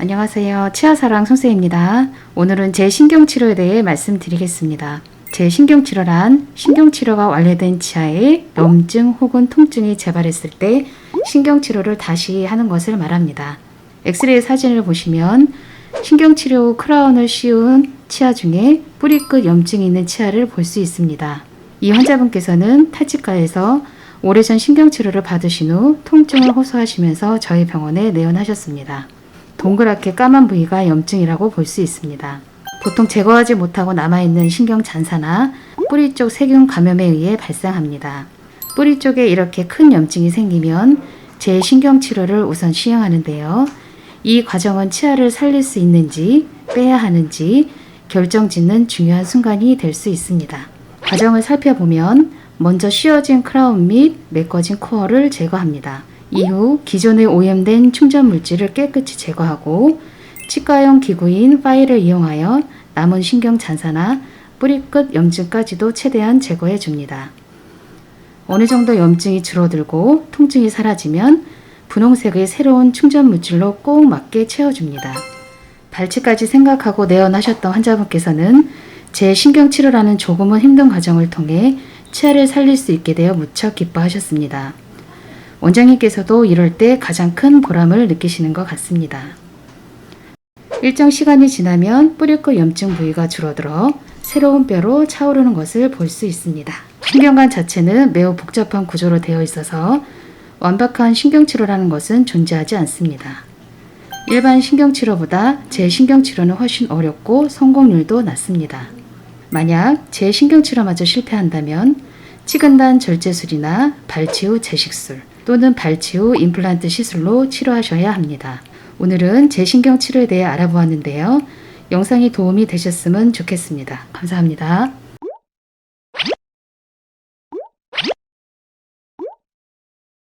안녕하세요. 치아사랑 송쌤입니다. 오늘은 제 신경치료에 대해 말씀드리겠습니다. 제 신경치료란 신경치료가 완료된 치아에 염증 혹은 통증이 재발했을 때 신경치료를 다시 하는 것을 말합니다. 엑스레이 사진을 보시면 신경치료 후 크라운을 씌운 치아 중에 뿌리 끝 염증이 있는 치아를 볼 수 있습니다. 이 환자분께서는 탈취과에서 오래전 신경치료를 받으신 후 통증을 호소하시면서 저희 병원에 내원하셨습니다. 동그랗게 까만 부위가 염증이라고 볼 수 있습니다. 보통 제거하지 못하고 남아있는 신경 잔사나 뿌리 쪽 세균 감염에 의해 발생합니다. 뿌리 쪽에 이렇게 큰 염증이 생기면 재신경 치료를 우선 시행하는데요. 이 과정은 치아를 살릴 수 있는지 빼야 하는지 결정 짓는 중요한 순간이 될 수 있습니다. 과정을 살펴보면 먼저 씌어진 크라운 및 메꿔진 코어를 제거합니다. 이후 기존에 오염된 충전 물질을 깨끗이 제거하고 치과용 기구인 파일을 이용하여 남은 신경 잔사나 뿌리끝 염증까지도 최대한 제거해 줍니다. 어느 정도 염증이 줄어들고 통증이 사라지면 분홍색의 새로운 충전 물질로 꼭 맞게 채워줍니다. 발치까지 생각하고 내원하셨던 환자분께서는 제 신경 치료라는 조금은 힘든 과정을 통해 치아를 살릴 수 있게 되어 무척 기뻐하셨습니다. 원장님께서도 이럴 때 가장 큰 보람을 느끼시는 것 같습니다. 일정 시간이 지나면 뿌리끝 염증 부위가 줄어들어 새로운 뼈로 차오르는 것을 볼 수 있습니다. 신경관 자체는 매우 복잡한 구조로 되어 있어서 완벽한 신경치료라는 것은 존재하지 않습니다. 일반 신경치료보다 재신경치료는 훨씬 어렵고 성공률도 낮습니다. 만약 재신경치료마저 실패한다면 치근단 절제술이나 발치 후 재식술 또는 발치 후 임플란트 시술로 치료하셔야 합니다. 오늘은 재신경 치료에 대해 알아보았는데요. 영상이 도움이 되셨으면 좋겠습니다. 감사합니다.